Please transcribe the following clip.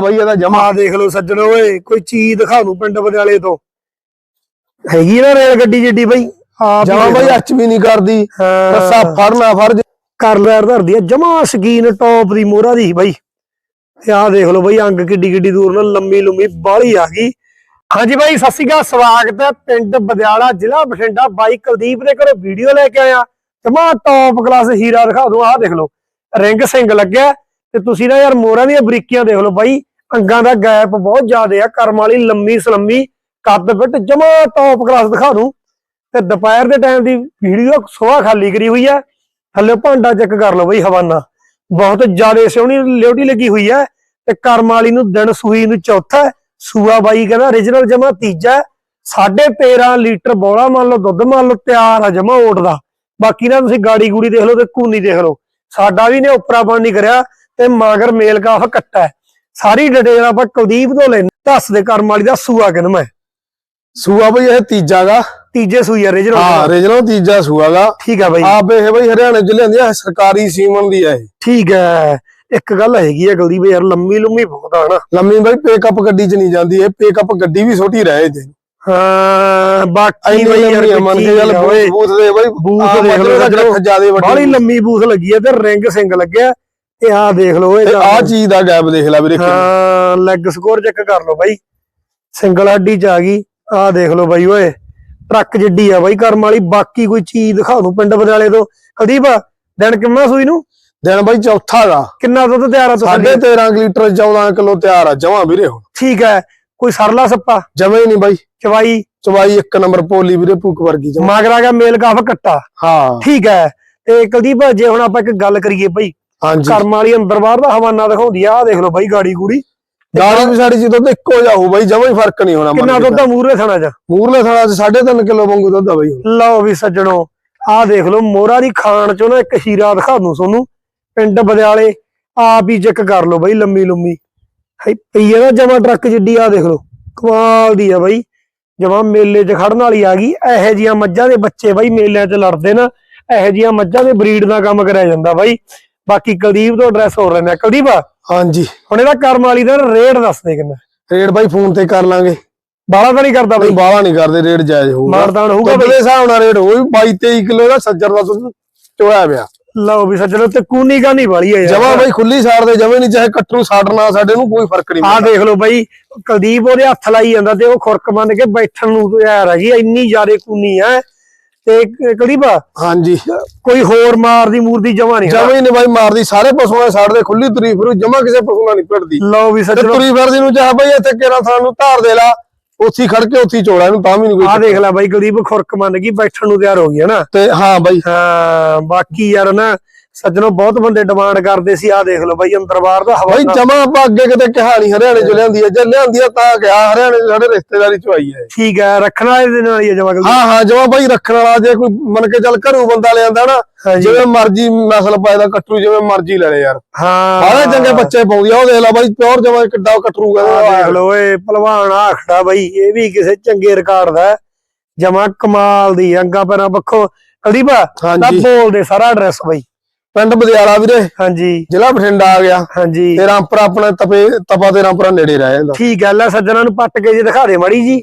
ਬਈ ਇਹਦਾ ਜਮਾ। ਦੇਖ ਲਓ ਸੱਜਣੋ ਓਏ ਕੋਈ ਚੀਜ਼ ਦਿਖਾ ਦੂੰ ਪਿੰਡ ਬਦਿਆਲੇ ਤੋਂ। ਹੈਗੀ ਨਾ ਰੇਲ ਗੱਡੀ ਜਿੱਡੀ ਬਈ? ਜਮਾ ਬਈ ਐਚ ਵੀ ਨਹੀਂ ਕਰਦੀ। ਰੱਸਾ ਫੜਨਾ ਫੜ ਕਰ ਲੈਰ ਧਰਦੀ ਆ ਜਮਾ ਸਕੀਨ ਟੌਪ ਦੀ ਮੋਹਰਾ ਦੀ ਬਈ। ਤੇ ਆਹ ਦੇਖ ਲਓ ਬਈ ਅੰਗ ਕਿੱਡੀ ਕਿੱਡੀ ਦੂਰ ਨਾਲ ਲੰਮੀ ਲੰਮੀ ਬਾਹਲੀ ਆ ਗਈ। ਹਾਂਜੀ ਬਾਈ ਸਤਿ ਸ਼੍ਰੀ ਅਕਾਲ ਸਵਾਗਤ ਹੈ ਪਿੰਡ ਬਦਿਆਲਾ ਜ਼ਿਲ੍ਹਾ ਬਠਿੰਡਾ। ਬਾਈ ਕੁਲਦੀਪ ਦੇ ਘਰੋਂ ਵੀਡੀਓ ਲੈ ਕੇ ਆਇਆ। ਜਮਾ ਟੌਪ ਕਲਾਸ ਹੀਰਾ ਦਿਖਾ ਦੂੰ ਆਹ ਦੇਖ ਲਓ। ਰਿੰਗ ਸਿੰਘ ਲੱਗਿਆ। ਤੇ ਤੁਸੀਂ ਨਾ ਯਾਰ ਮੋਹਰਾਂ ਦੀਆਂ ਬਰੀਕੀਆਂ ਦੇਖ ਲਓ ਬਾਈ। ਅੰਗਾਂ ਦਾ ਗੈਪ ਬਹੁਤ ਜ਼ਿਆਦਾ ਆ, ਕਰਮ ਵਾਲੀ ਲੰਮੀ ਸਲੰਮੀ ਕੱਦ ਫਿੱਟ ਜਮਾ ਟੌਪ ਕਲਾਸ ਦਿਖਾ ਦੂੰ ਤੇ ਦੁਪਹਿਰ ਦੇ ਟਾਈਮ ਦੀ ਵੀਡੀਓ ਸੋਹਾ ਖਾਲੀ ਕਰੀ ਹੋਈ ਹੈ ਥੱਲੇ ਭਾਂਡਾ ਚੈੱਕ ਕਰ ਲਓ ਬਈ ਹਵਾਨਾ ਬਹੁਤ ਜ਼ਿਆਦਾ ਸੋਹਣੀ ਲਿਓਟੀ ਲੱਗੀ ਹੋਈ ਹੈ ਤੇ ਕਰਮ ਵਾਲੀ ਨੂੰ ਦਿਨ ਸੂਈ ਨੂੰ ਚੌਥਾ, ਸੂਆ ਬਾਈ ਕਹਿੰਦਾ origignal ਜਮਾ ਤੀਜਾ ਹੈ। ਸਾਢੇ 13 ਲੀਟਰ ਬੋਲਾ ਮੰਨ ਲਓ, ਦੁੱਧ ਮੰਨ ਲਓ, ਤਿਆਰ ਆ ਜਮਾ ਓਟ ਦਾ ਬਾਕੀ ਨਾ ਤੁਸੀਂ ਗਾੜੀ ਗੂੜੀ ਦੇਖ ਲਓ ਤੇ ਕੂਨੀ ਦੇਖ ਲਓ ਸਾਡਾ ਵੀ ਨੇ ਉਪਰਾ ਬਣ ਨਹੀਂ ਕਰਿਆ ਤੇ ਮਾਗਰ ਮੇਲ ਕਾਫ ਕੱਟਾ ਹੈ। ਸਾਰੀ ਡਿਟੇਲ ਆਪਾਂ ਕੁਲਦੀਪ ਤੋਂ ਲੈਣੀ ਦੱਸ ਦੇ ਕਰਮ ਵਾਲੀ ਦਾ ਸੂਆ ਕਿਨ ਮੈਂ? ਸੂਆ ਬਈ ਇਹ ਤੀਜਾ ਗਾ ਤੀਜੇ ਸੂਈ ਆ ਹਾਂ origignal ਰੀਜਨਲ ਤੀਜਾ ਸੂਆ ਗਾ ਠੀਕ ਆ ਬਾਈ। ਆਪ ਇਹ ਬਈ ਹਰਿਆਣੇ ਜ਼ਿਲ੍ਹੇ ਦੀ ਆ, ਸਰਕਾਰੀ ਸੀਮਨ ਦੀ ਆ ਇਹ। ਠੀਕ ਹੈ ਇੱਕ ਗੱਲ ਹੈਗੀ ਆ ਕੁਲਦੀਪ ਯਾਰ ਲੰਮੀ ਲੰਮੀ ਬਹੁਤ ਆ ਨਾ। ਲੰਮੀ ਬਈ ਪੇਕਅਪ ਗੱਡੀ ਚ ਨਹੀਂ ਜਾਂਦੀ ਇਹ ਪੇਕਅਪ ਗੱਡੀ ਵੀ ਛੋਟੀ ਰਹੇ ਜੇ। ਹਾਂ ਬਾਕੀ ਬਈ ਯਾਰ ਆ, ਮੰਨ ਕੇ ਓਏ। ਬੂਥ ਦੇ ਬਈ ਬੂਥ ਦੇਖ ਲਓ। ਜਿਆਦੇ ਵੱਡੀ ਲੰਮੀ ਬੂਥ ਲੱਗੀ ਹੈ ਤੇ ਰਿੰਗ ਸਿੰਘ ਲੱਗਿਆ। ਤੇ ਆਹ ਦੇਖ ਲਓ ਇਹ ਆ ਚੀਜ਼ ਦਾ ਗੈਪ ਦੇਖ ਲੈ ਵੀਰੇ। ਹਾਂ ਲੈਗ ਸਕੋਰ ਚੈੱਕ ਕਰ ਲਓ ਬਾਈ। ਸਿੰਗਲ ਹੱਡੀ ਚ ਆ ਗਈ। ਆਹ ਦੇਖ ਲਓ ਬਾਈ ਓਏ। ਟਰੱਕ ਜਿੱਡੀ ਆ ਬਾਈ ਕਰਮ ਵਾਲੀ। ਬਾਕੀ ਕੋਈ ਚੀਜ਼ ਦਿਖਾ ਦੂੰ ਪਿੰਡ ਬਦਾਲੇ ਤੋਂ। ਕੁਲਦੀਪ ਦਿਨ ਕਿੰਨਾ ਸੂਈ ਨੂੰ? ਦਿਨ ਬਈ ਚੌਥਾ ਗਾ ਕਿੰਨਾ ਦੁੱਧ ਤਿਆਰ ਆ ਤੁਸੀਂ? 13 ਲੀਟਰ 14 ਕਿਲੋ ਤਿਆਰ ਆ। ਜਮਾ ਵੀਰੇ ਹੁਣ। ਠੀਕ ਹੈ। ਕੋਈ ਸਰਲਾ ਸੱਪਾ? ਜਮੇ ਨਹੀਂ ਬਾਈ। ਚਵਾਈ? ਚਵਾਈ ਇੱਕ ਨੰਬਰ ਪੋਲੀ ਵੀਰੇ ਭੁੱਕ ਵਰਗੀ ਜਮਾ। ਮਾਗਰਾ ਗਿਆ ਮੇਲ ਕਾਫ ਕੱਟਾ। ਹਾਂ। ਠੀਕ ਹੈ। ਤੇ ਕੁਲਦੀਪ ਜੇ ਹੁਣ ਆਪਾਂ ਇੱਕ ਗੱਲ ਕਰੀਏ ਬਾਈ ਹਾਂਜੀ। ਕਰਮ ਵਾਲੀ ਅੰਦਰ ਬਾਹਰ ਦਾ ਹਵਾਨਾ ਦਿਖਾਉਂਦੀ ਆ ਆਹ ਦੇਖ ਲਓ ਬਾਈ ਗਾੜੀ ਗੂੜੀ। ਗਾੜੀ ਵੀ ਸਾਡੀ ਜੀ ਦੁੱਧ ਇੱਕੋ ਜਾ ਹੋਊ ਬਾਈ ਜਮਾ ਹੀ ਫ਼ਰਕ ਨਹੀਂ ਹੋਣਾ ਕਿੰਨਾ ਦੁੱਧ ਆ ਮੂਹਰੇ ਥਣਾ ਚ? ਮੂਰਲੇ ਥਾਣਾ ਚ 3.5 ਕਿਲੋ ਵਾਂਗੂ ਦੁੱਧ ਆ ਬਾਈ। ਲਓ ਵੀ ਸੱਜਣੋ ਆਹ ਦੇਖ ਲਓ ਮੋਹਰਾ ਦੀ ਖਾਣ ਚੋਂ ਨਾ ਇੱਕ ਹੀਰਾ ਦਿਖਾ ਦੂੰ ਤੁਹਾਨੂੰ ਪਿੰਡ ਬਦਿਆਲੇ ਆਪ ਹੀ ਚੈੱਕ ਕਰ ਲਓ ਬਾਈ ਲੰਮੀ ਲੰਮੀ। ਹੈ ਪਈ ਆ ਨਾ ਜਮਾ ਟਰੱਕ ਜਿੱਡੀ ਆ ਦੇਖ ਲਓ ਕਮਾਲ ਦੀ ਆ ਬਾਈ। ਜਮਾ ਮੇਲੇ 'ਚ ਖੜਨ ਵਾਲੀ ਆ ਗਈ ਇਹੋ ਜੀਆਂ ਮੱਝਾਂ ਦੇ ਬੱਚੇ ਬਾਈ ਮੇਲਿਆਂ 'ਚ ਲੜਦੇ ਨਾ ਇਹੋ ਜੀਆਂ ਮੱਝਾਂ ਦੇ ਬਰੀਡ ਦਾ ਕੰਮ ਕਰਿਆ ਜਾਂਦਾ ਬਾਈ। ਬਾਕੀ ਕੁਲਦੀਪ ਤੋਂ ਐਡਰੈਸ ਹੋ ਲੈਣਾ ਕੁਲਦੀਪ ਹਾਂਜੀ। ਹੁਣ ਇਹਦਾ ਕਰਮ ਵਾਲੀ ਦਾ ਰੇਟ ਦੱਸ ਦੇ ਕਿੰਨਾ। ਰੇਟ ਬਾਈ ਫੋਨ ਤੇ ਕਰ ਲਾਂਗੇ। ਬਾਲਾ ਤਾਂ ਨਹੀਂ ਕਰਦਾ ਬਈ। ਬਾਵਾ ਨਹੀਂ ਕਰਦੇ ਰੇਟ ਜਾਇਜ਼ ਹੋਊਗਾ। ਮਾਰਦਾਨ ਹੋਊਗਾ ਬਾਈ। ਦੇ ਹਿਸਾਬ ਨਾਲ ਰੇਟ ਹੋਊ 22 23 ਕਿਲੋ ਦਾ ਸੱਜਰ ਦਾ ਚੋਇਆ ਪਿਆ। ਲਓ ਵੀ ਸੱਜਣੋ ਤੇ ਕੂਨੀ ਗਾਨੀ ਵਾਲੀ ਆ ਯਾਰ। ਜਮਾ ਬਾਈ ਖੁੱਲੀ ਸਾੜ ਦੇ ਜਮੇ ਨਹੀਂ ਚਾਹੇ ਕੱਟਰੂ ਸਾੜਨਾ ਸਾਡੇ ਨੂੰ ਕੋਈ ਫ਼ਰਕ ਨਹੀਂ ਆਹ ਦੇਖ ਲਓ ਬਾਈ ਕੁਲਦੀਪ ਉਹਦੇ ਹੱਥ ਲਾਈ ਜਾਂਦਾ ਤੇ ਉਹ ਖੁਰਕ ਮੰਨ ਕੇ ਬੈਠਣ ਨੂੰ ਤਿਆਰ ਹੈਗੀ ਇੰਨੀ ਜ਼ਿਆਦਾ ਕੂਨੀ ਹੈ ਤੇ ਕ- ਕੁਲਦੀਪ ਹਾਂਜੀ। ਕੋਈ ਹੋਰ ਮਾਰ ਦੀ ਮੂਰਤੀ ਜਮਾ ਨਹੀਂ ਜਮੇ ਹੀ ਨਹੀਂ ਬਾਈ ਮਾਰਦੀ ਸਾਰੇ ਪਸ਼ੂਆਂ ਦੇ ਸਾੜ ਦੇ ਖੁੱਲੀ ਤੁਰੀ ਫਿਰੂ ਜਮਾ ਕਿਸੇ ਪਸ਼ੂ ਨਾਲ ਨਹੀਂ ਭਿੜਦੀ ਲਓ ਵੀ ਸੱਜਣੋ। ਤੁਰੀ ਫਿਰਦੀ ਨੂੰ ਚਾਹ ਬਾਈ ਇੱਥੇ ਕੇਰਾ ਥਾਂ ਨੂੰ ਧਾਰ ਦੇ ਲਾ ਉੱਥੀ ਖੜ ਕੇ ਉੱਥੀ ਚੋੜਾ ਇਹਨੂੰ ਤਾਂ ਵੀ ਨਹੀਂ ਕੋਈ ਦੇਖ ਲੈ ਬਾਈ ਕੁਲਦੀਪ ਖੁਰਕ ਮੰਨ ਗਈ ਬੈਠਣ ਨੂੰ ਤਿਆਰ ਹੋ ਗਈ ਹੈ ਨਾ? ਤੇ ਹਾਂ ਬਾਈ। ਹਾਂ ਬਾਕੀ ਯਾਰ ਨਾ ਸੱਜਣੋ ਬਹੁਤ ਬੰਦੇ ਡਿਮਾਂਡ ਕਰਦੇ ਸੀ ਆਹ ਦੇਖ ਲਓ ਬਾਈ ਅੰਦਰ ਬਾਹਰ ਦਾ ਹਵਾ ਬਾਈ ਜਮਾ ਆਪਾਂ ਅੱਗੇ ਕਿਤੇ ਕਹਾਣੀ ਹਰਿਆਣੇ ਚ ਲਿਆਂਦੀ ਹੈ ਜੇ ਲਿਆਂਦੀ ਹੈ ਤਾਂ ਗਿਆ ਹਰਿਆਣੇ ਚ ਸਾਡੇ ਰਿਸ਼ਤੇਦਾਰੀ ਚ ਆਈ ਹੈ ਠੀਕ ਹੈ ਰੱਖਣਾ ਇਹਦੇ ਨਾਲ ਹੀ ਹੈ ਜਮਾ ਹਾਂ ਹਾਂ ਜਮਾ ਬਾਈ ਰੱਖਣ ਵਾਲਾ ਜੇ ਕੋਈ ਮੰਨ ਕੇ ਚੱਲ ਘਰੋਂ ਬੰਦਾ ਲਿਆਂਦਾ ਨਾ ਜਿਵੇਂ ਮਰਜ਼ੀ ਨਸਲ ਪਾਇਦਾ ਕੱਟਰੂ ਜਿਵੇਂ ਮਰਜ਼ੀ ਲੈ ਲੈ ਯਾਰ। ਹਾਂ। ਬਾਹਲੇ ਚੰਗੇ ਬੱਚੇ ਪਾਉਂਦੀ ਆ ਉਹ ਦੇਖ ਲੈ ਬਾਈ ਪਿਓਰ ਜਮਾ ਕਿੱਡਾ ਕੱਟਰੂ ਆਹ ਦੇਖ ਕਹਿੰਦਾ ਲਓ ਏ ਭਲਵਾਨ ਆਖੜਾ ਬਾਈ ਇਹ ਵੀ ਕਿਸੇ ਚੰਗੇ ਰਿਕਾਰਡ ਦਾ ਜਮਾ ਕਮਾਲ ਦੀ ਅੰਗਾ ਪੈਰਾਂ ਪੱਖੋਂ। ਕੁਲਦੀਪ ਤਾਂ ਬੋਲ ਦੇ ਸਾਰਾ ਐਡਰੈਸ ਬਾਈ। ਪਿੰਡ ਬਦਿਆਲਾ ਵੀਰੇ। ਹਾਂਜੀ। ਜ਼ਿਲ੍ਹਾ ਬਠਿੰਡਾ ਆ ਗਿਆ। ਹਾਂਜੀ। ਤੇ ਰਾਮਪੁਰਾ ਆਪਣੇ ਤਪੇ ਤਪਾ ਤੇ ਰਾਮਪੁਰਾ ਨੇੜੇ ਰਹਿ ਜਾਂਦਾ। ਠੀਕ ਗੱਲ ਹੈ ਸੱਜਣਾ ਨੂੰ ਪੱਟ ਕੇ ਜੀ ਦਿਖਾ ਦੇ ਮੜੀ ਜੀ।